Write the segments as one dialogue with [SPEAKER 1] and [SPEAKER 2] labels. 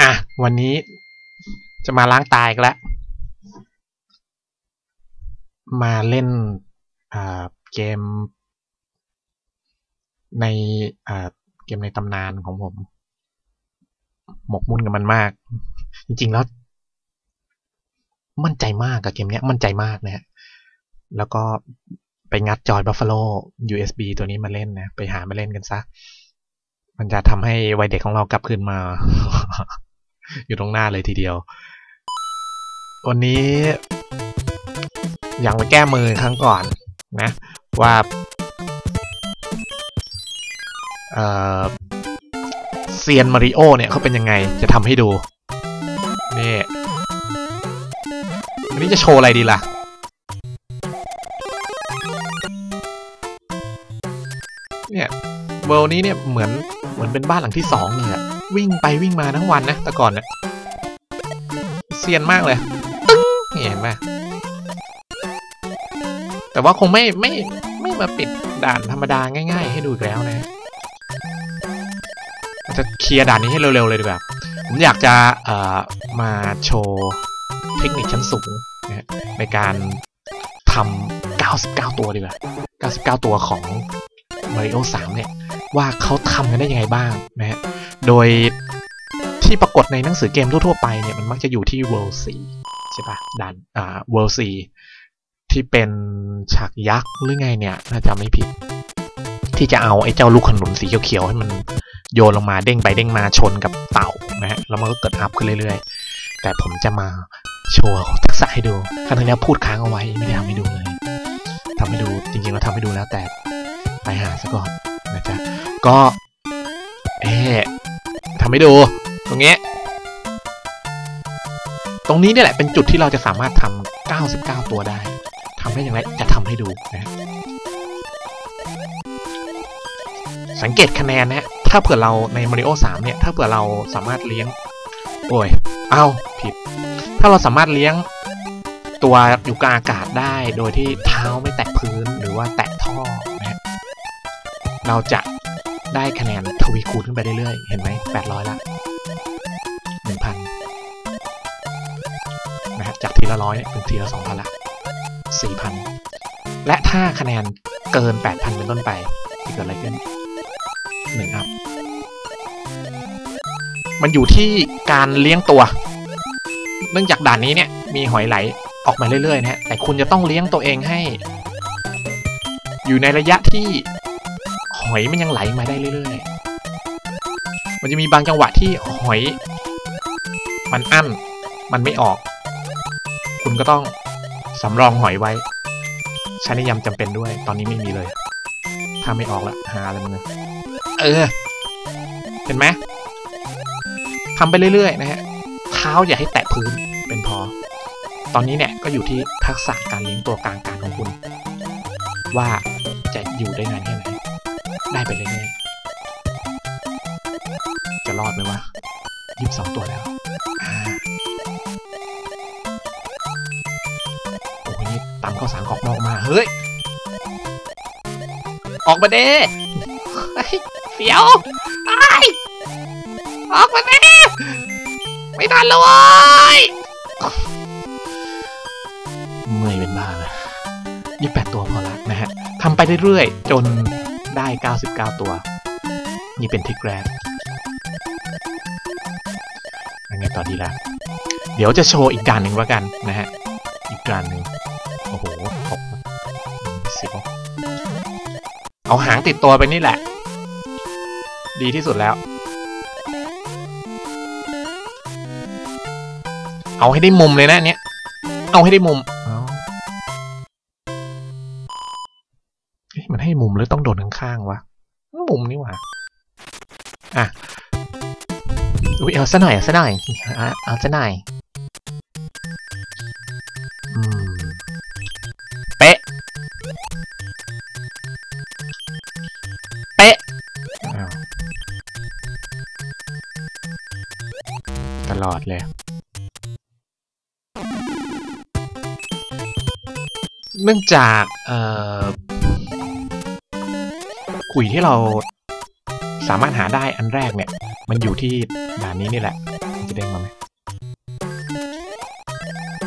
[SPEAKER 1] อะ วันนี้จะมาล้างตายกแล้ว มาเล่นเกม ในเกมในตำนานของผม หมกมุ่นกับมันมาก จริงๆแล้ว มั่นใจมากกับเกมเนี้ยมั่นใจมากนะฮะแล้วก็ไปงัดจอยบัฟฟาโล USB ตัวนี้มาเล่นนะ ไปหามาเล่นกันซะ มันจะทำให้วัยเด็กของเรากลับคืนมา อยู่ตรงหน้าเลยทีเดียว วันนี้อย่างไปแก้มือครั้งก่อนนะ ว่าเออเซียนมาริโอเนี่ยเขาเป็นยังไงจะทำให้ดูนี่วันนี้จะโชว์อะไรดีล่ะ เนี่ย เวลนี้เนี่ยเหมือนเหมือนเป็นบ้านหลังที่สองเลยอะวิ่งไปวิ่งมาทั้งวันนะแต่ก่อนเนี่ยเซียนมากเลยตึ้งเห็นไหมแต่ว่าคงไม่ไม่ไม่มาปิดด่านธรรมดาง่าย ๆ ให้ดูอีกแล้วนะจะเคลียร์ด่านนี้ให้เร็วๆเลยดีกว่าผมอยากจะเอ่อมาโชว์เทคนิคชั้นสูงนะฮะในการทำ99 ตัวดีกว่า99 ตัวของ Mario 3 เนี่ย ว่าเขาทำกันได้ยังไงบ้างนะฮะ โดยที่ปรากฏในหนังสือเกมทั่วๆไปเนี่ยมันมักจะอยู่ที่ World 4ใช่ปะด่านอ่า World 4ที่เป็นฉากยักษ์หรือไงเนี่ยน่าจะไม่ผิด ที่จะเอาไอ้เจ้าลูกขนุนสีเขียวๆให้มันโยนลงมาเด้งไปเด้งมาชนกับเต่านะฮะแล้วมันก็เกิดอัพขึ้นเรื่อยๆ แต่ผมจะมาโชว์ทักษะให้ดูครั้งที่แล้วพูดค้างเอาไว้ไม่ได้ทำให้ดูเลยทำให้ดูจริงๆเราทำให้ดูแล้วแต่ไปหาซะก่อน นะจ๊ะ ก็เอ๊ทำให้ดูตรงนี้ตรงนี้นี่แหละเป็นจุดที่เราจะสามารถทำ99 ตัวได้ทำได้อย่างไรจะทำให้ดูนะ สังเกตคะแนนนะถ้าเผื่อเราใน Mario 3เนี่ย ถ้าเผื่อเราสามารถเลี้ยง โอ้ย เอ้าผิด ถ้าเราสามารถเลี้ยงตัวอยู่กลางอากาศได้ โดยที่เท้าไม่แตะพื้นหรือว่าแตะท่อ เราจะได้คะแนนทวีคูณขึ้นไปเรื่อยๆ เห็นไหม800ละ1,000นะฮะจากทีละร้อยเป็นทีละ2,000ละ4,000และถ้าคะแนนเกิน8,000เป็นต้นไปจะเกิดอะไรขึ้น1อัพมันอยู่ที่การเลี้ยงตัว เนื่องจากด่านนี้เนี่ยมีหอยไหลออกมาเรื่อยๆนะฮะแต่คุณจะต้องเลี้ยงตัวเองให้ อยู่ในระยะที่ หอยมันยังไหลมาได้เรื่อยๆ มันจะมีบางจังหวะที่หอย มันอั้น มันไม่ออก คุณก็ต้องสำรองหอยไว้ ใช้ในยามจำเป็นด้วย ตอนนี้ไม่มีเลย ถ้าไม่ออกละหาอะไรมึงเนเออ เห็นไหมทำไปเรื่อยๆ นะฮะ เท้าอย่าให้แตะพื้นเป็นพอ ตอนนี้เนี่ยก็อยู่ที่ทักษะการเลี้ยงตัวกลางกางของคุณ ว่าจะอยู่ได้นานแค่ไหน ได้ไปเรื่อยจะรอดไหมวะยี่สิบสองตัวแล้วโอ้ยนี่ตำข้าวสารออกนอกมา เฮ้ย ออกมาเด้เฮ้ยเสียวไอ้ออกมาเด้ไม่ทันแล้วเว้ยเมื่อยเป็นบ้าเลยยี่แปดตัวพอละนะฮะทำไปเรื่อยๆ จน ได้ 99 ตัว นี่เป็นทริกแรกยังไงต่อดีล่ะ เดี๋ยวจะโชว์อีกด่านหนึ่งว่ากันนะฮะ อีกด่านหนึ่งโอ้โหตกสียวเอาหางติดตัวไปนี่แหละ ดีที่สุดแล้ว เอาให้ได้มุมเลยนะเนี้ยเอาให้ได้มุม หรือต้องโดนข้างๆวะมุมนี่หว่าอะอุ้ยเอาซะหน่อยเอาซะหน่อยอะเอาซะหน่อยอืมเป๊ะเป๊ะตลอดเลยเนื่องจาก เอ่อ ขุยที่เราสามารถหาได้อันแรกเนี่ย มันอยู่ที่ด่านนี้นี่แหละ จะเด้งมาไหม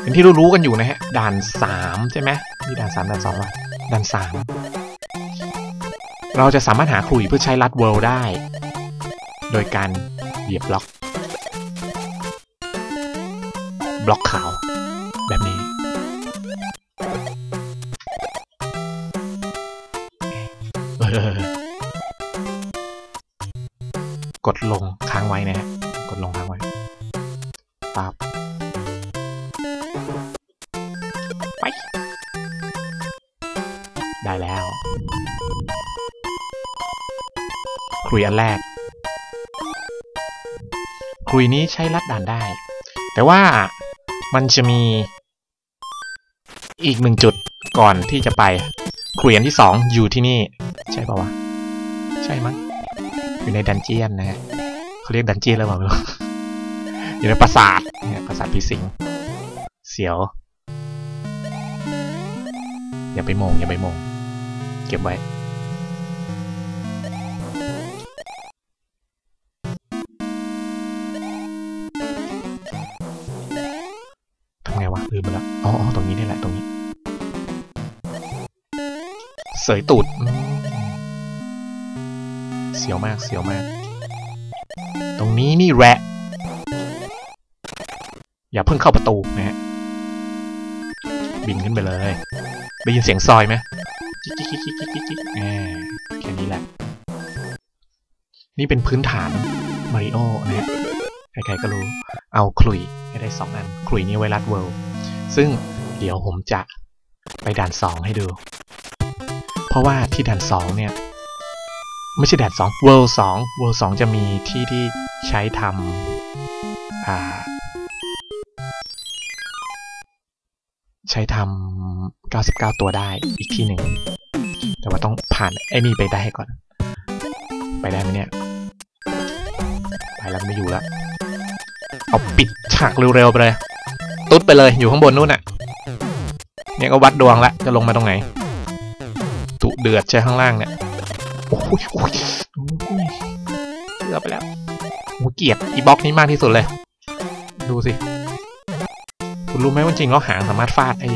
[SPEAKER 1] เป็นที่รู้ๆกันอยู่นะฮะ ด่านสามใช่ไหมนี่ด่านสามด่านสองว่ะด่านสามเราจะสามารถหาขุยเพื่อใช้ลัดเวิลด์ได้ โดยการเหยียบบล็อก บล็อกขาวแบบนี้ กดลงค้างไว้นะฮะกดลงค้างไว้ปั๊บไปได้แล้วคุยอันแรกคุยนี้ใช้ลัดด่านได้ แต่ว่ามันจะมีอีกหนึ่งจุดก่อนที่จะไปคุยอันที่สองอยู่ที่นี่ ใช่ป่าวะ ใช่มั้ง อยู่ในดันเจียนนะฮะเขาเรียกดันเจียนแล้วเปล่าไม่รู้อยู่ในปราสาทเนี่ยปราสาทผีสิง เสียว อย่าไปโมงอย่าไปโมงเก็บไว้ทำไงวะลืมไปแล้วอ๋อตรงนี้นี่แหละตรงนี้ เสยตูด เสียวมากเสียวมาก ตรงนี้นี่แหละอย่าเพิ่งเข้าประตูนะฮะบินขึ้นไปเลยได้ยินเสียงซอยไหมจิ๊กจิ๊กจิ๊กจิ๊กจิ๊กแค่นี้แหละ นี่เป็นพื้นฐานมาริโอนะฮะใครๆก็รู้ เอาคลุยให้ได้สองอันคลุยนี้ไวรัสเวิลด์ซึ่งเดี๋ยวผมจะไปด่านสองให้ดู เพราะว่าที่ด่านสองเนี่ย ไม่ใช่ด่านสองเวิลด์สองเวิลด์สองจะมีที่ที่ใช้ทำใช้ทำ99 ตัวได้อีกที่หนึ่ง แต่ว่าต้องผ่านไอ้นี่ไปได้ก่อน ไปได้ไหมเนี่ย ไปแล้วไม่อยู่แล้ว เอาปิดฉากเร็วๆไปเลย ตุ๊ดไปเลยอยู่ข้างบนนู่นน่ะ เนี่ยก็วัดดวงละจะลงมาตรงไหน ตุเดือดใช่ข้างล่างเนี่ย โอ้ยโอ้ยโอ้ยเกือบไปแล้วโอ้เกลียดอีบล็อกนี้มากที่สุดเลย ดูสิ คุณรู้ไหมว่าจริงแล้วหางสามารถฟาดไอ้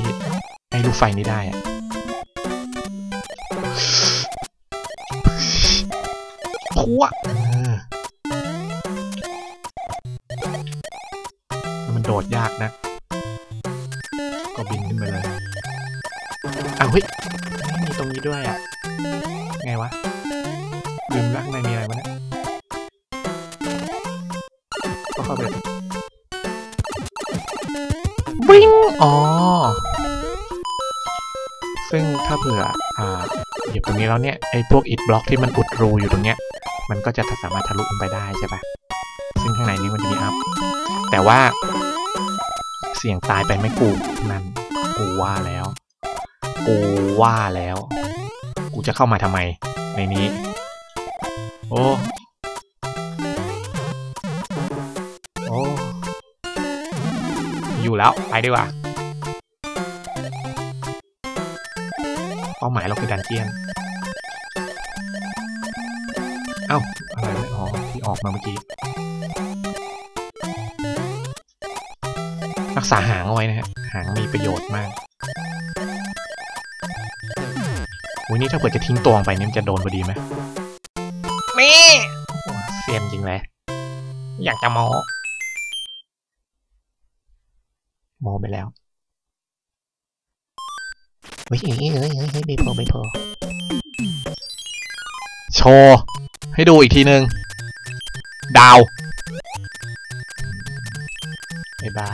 [SPEAKER 1] ไอ้ลูกไฟนี้ได้อะพัวมันโดดยากนะ ก็บินขึ้นไปเลยอ้าวเฮ้ยมีตรงนี้ด้วยอะ ไงวะ ลืมละข้างในมีอะไรวะเนี่ยก็เข้าไปวิ่งอ๋อ ซึ่งถ้าเผื่ออ่าเหยียบตรงนี้แล้วเนี่ยไอ้พวกอิฐบล็อกที่มันอุดรูอยู่ตรงเนี้ย มันก็จะสามารถทะลุลงไปได้ใช่ปะซึ่งข้างในนี้มันจะมีอัพ แต่ว่า เสี่ยงตายไปไม่กูนั่นกูว่าแล้วกูว่าแล้ว กูจะเข้ามาทำไมในนี้ โอ้ โอ้ อยู่แล้ว ไปดีกว่า เป้าหมายเราคือดันเจียน เอ้า อะไรวะอ๋อที่ออกมาเมื่อกี้ รักษาหางเอาไว้นะฮะ หางมีประโยชน์มากวันนี้ถ้าเกิดจะทิ้งตัวงไปนี่มันจะโดนพอดีไหม ยนจริงเลย อยากจะโมโมไปแล้วเฮ้ยเฮ้ยเฮ้ยเฮ้ยเฮ้ยไม่พอไม่พอโชว์ให้ดูอีกทีหนึ่งดาวไอ้บ้า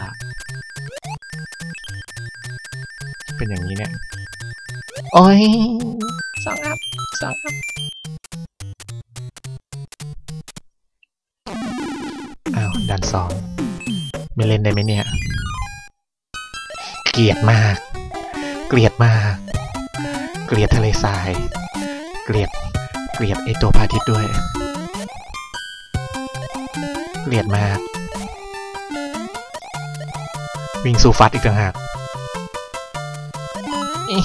[SPEAKER 1] เป็นอย่างนี้เนี่ย โอ้ยสองอัพสองอัพ อ้าวดันสองไม่เล่นได้ไหมเนี่ย เกลียดมาก เกลียดมาก เกลียดทะเลทราย เกลียด เกลียดไอตัวพระอาทิตย์ด้วย เกลียดมาก วิ่งสู่ฟัดอีกต่างหากอิ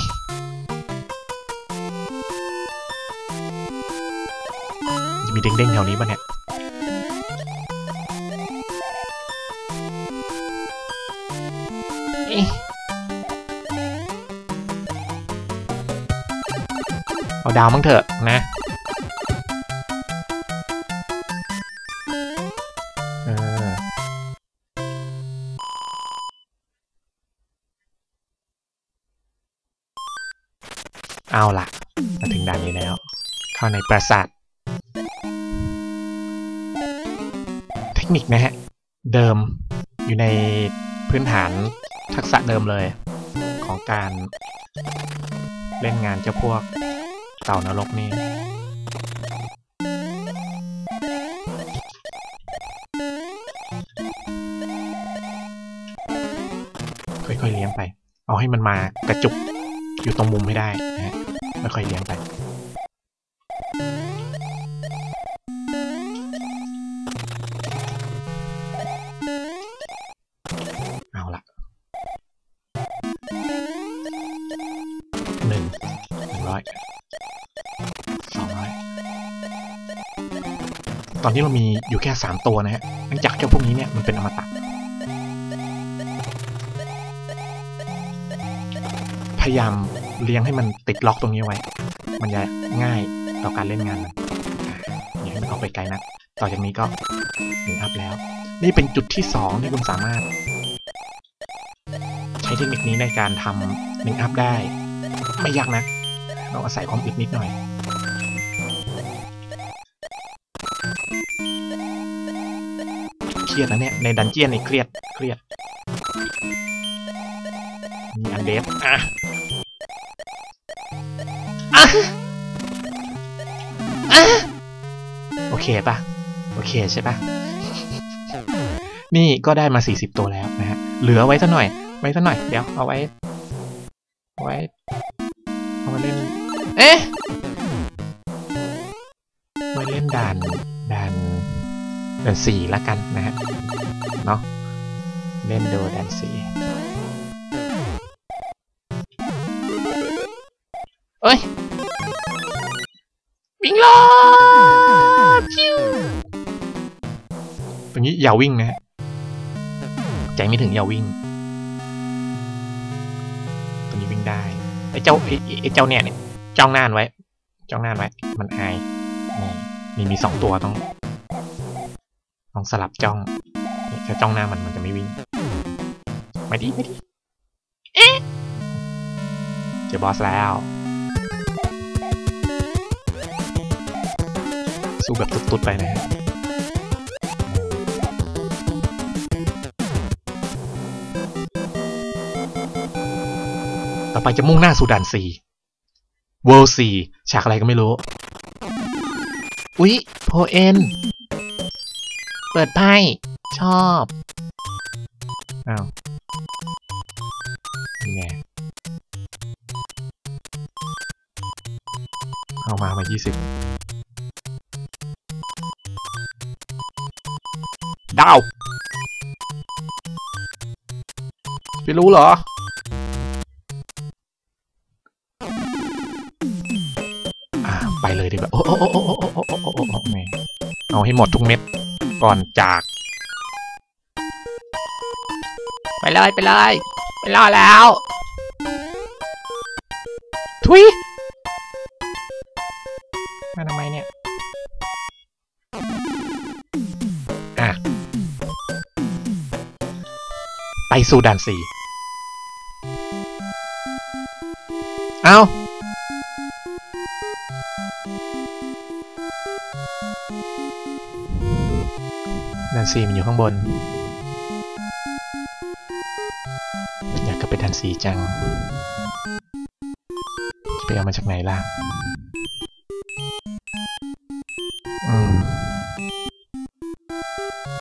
[SPEAKER 1] จะมีเด้งๆแถวนี้ปะเนี่ย เอาดาวมั้งเถอะนะเอาล่ะ มาถึงด่านนี้แล้ว เข้าในปราสาทเทคนิคนะฮะ เดิมอยู่ใน พื้นฐานทักษะเดิมเลย ของการเล่นงานเจ้าพวกเต่านรกนี่ค่อยๆเลี้ยงไป เอาให้มันมากระจุกอยู่ตรงมุมให้ได้นะฮะค่อยๆเลี้ยงไป นี้เรามีอยู่แค่สามตัวนะฮะเนื่องจากเจ้าพวกนี้เนี่ยมันเป็นอมตะพยายามเลี้ยงให้มันติดล็อกตรงนี้ไว้ มันจะง่ายต่อการเล่นงานมันอ่าอย่าให้มันออกไปไกลนะต่อจากนี้ก็หนึ่งอัพแล้ว นี่เป็นจุดที่สองที่คุณสามารถ ใช้เทคนิคนี้ในการทำหนึ่งอัพได้ ไม่ยากนะเราอาศัยความอึดนิดหน่อย รียดนะเนี่ย ในดันเจียนนี่เครียด เครียด มีอันเดฟอะอะอะโอเคปะโอเคใช่ปะนี่ก็ได้มา 40 ตัวแล้วนะฮะ เหลือไว้สักหน่อย ไว้สักหน่อย เดี๋ยวเอาไว้ เอาไว้ เอาไว้เล่น เอ๊ะไว้เล่นด่านด่าน ด่านสี่ละกันนะฮะเนาะเล่นดูด่านสี่เอ้ยวิ่งรอดชิวตรงนี้อย่าวิ่งนะฮะใจไม่ถึงอย่าวิ่งตรงนี้วิ่งได้ไอ้เจ้าไอ้ไอ้เจ้าเนี่ยเนี่ยจ้องหน้านไว้จ้องหน้านไว้มันอายนี่มีมีสองตัวต้อง ต้องสลับจ้องเนี่ยถ้าจ้องหน้ามันมันจะไม่วิ่งไม่ดีไม่ดีเอ๊ะเจอบอสแล้ว สู้แบบตุดๆไปนะฮะต่อไปจะมุ่งหน้าสู่ด่านสี่เวิลด์สี่ฉากอะไรก็ไม่รู้ อุ๊ยโพเอ็น เปิดไพ่ ชอบ อ้าวไงเอามามา20ดาวพี่รู้เหรออะไปเลยดีกว่า โอ้โอ้โอ้โอ้โอ้โอ้โอ้เอาให้หมดทุกเม็ด ก่อนจาก ไปเลยไปเลยไปรอแล้ว ทุยมาทำไมเนี่ย อะ ไปสู่ด่านสี่ เอา ดันสีมันอยู่ข้างบน อยากกลับไปดันสีจัง จะไปเอามาจากไหนล่ะ อืม